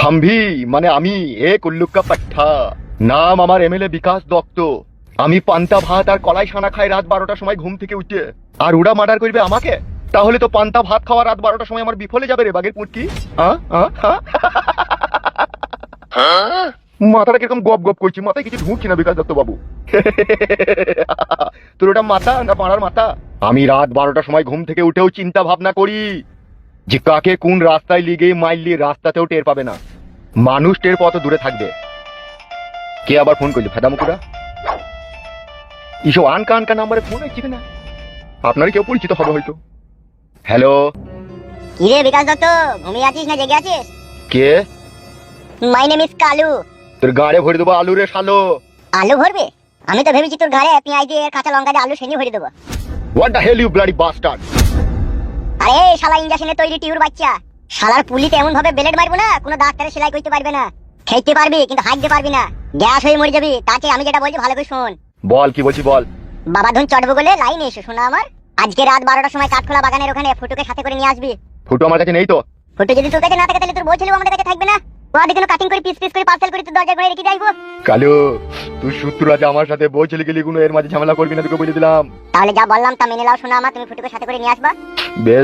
Humvee মানে আমি, এ কুল্লুক্কা পাঠা নাম আমার এমএলএ বিকাশ দত্ত। আমি পান্তা ভাত আর কলাই সানা খাই রাত বারোটার সময় ঘুম থেকে উঠে। আর উড়া মার্ডার করবে আমাকে? তাহলে তো পান্তা ভাত খাওয়া রাত বারোটার সময় আমার বিফলে যাবে রে বাগের পুটকি? মাথাটা কীরকম গপ গপ করছি, মাথায় কিছু ঢুকছি না বিকাশ দত্ত বাবু। তোর ওটা মাথা না পাড়ার মাথা? আমি রাত বারোটার সময় ঘুম থেকে উঠেও চিন্তা ভাবনা করি। যে কাকে কোন রাস্তায় লিগে মাইলি রাস্তাতেও টের পাবে না। মানুষ টের পথ দূরে থাকবে। কে আবার ফোন করলি? ফেদা মুকুরা ইসব আনকা আনকা নাম্বারে ফোন হচ্ছে না আপনারই কেউ পরিচিত হবে হয়তো। হ্যালো? কিরে বিকাশ দত্ত ঘুমিয়ে আছিস না? জেগে আছিস? কে? My name is Kalu. তোর গাড়ে ভরে দেবো আলু রে শালো। আলু ভরবে? আমি তো ভেবেছি তোর ঘরে পেঁয়াজ দিয়ে কাঁচা লঙ্কা দিয়ে আলু সেনি ভরে দেবো। What the hell you bloody bastard আরে শালা ইঞ্জেকশনে তৈরি টিউর বাচ্চা। শালার পুলিতে এমন ভাবে বেলেট মারবো না কোনো ডাক্তারে সেলাই করতে পারবে না। খেতে পারবি কিন্তু হাঁটতে পারবি না। গ্যাস হয়ে মরে যাবি তাকে আমি যেটা বলছি ভালো করে শোন। বল কি বলছি বল। বাবা ধন চটবো বলে লাইন এসো শোনা আমার। আজকে রাত বারোটার সময় কাঠখোলা বাগানের ওখানে ফুটুকে সাথে করে নিয়ে আসবি। ফুটো আমার কাছে নেই তো। ফুটু যদি তোর কাছে না থাকে তাহলে তোর আমাদের কাছে থাকবে না। ওদের কোনো কাটিং করে পিস পিস করে পার্সেল করে তোর দরজা করে রেখে যাইবো। কালু তুই আছে আমার সাথে গেলি কোনো এর মাঝে ঝামেলা করবি না তোকে বলে দিলাম। তাহলে যা বললাম তা মেনে নাও শোনা আমার তুমি ফুটুকে সাথে করে নিয়ে আসবা। বেশ।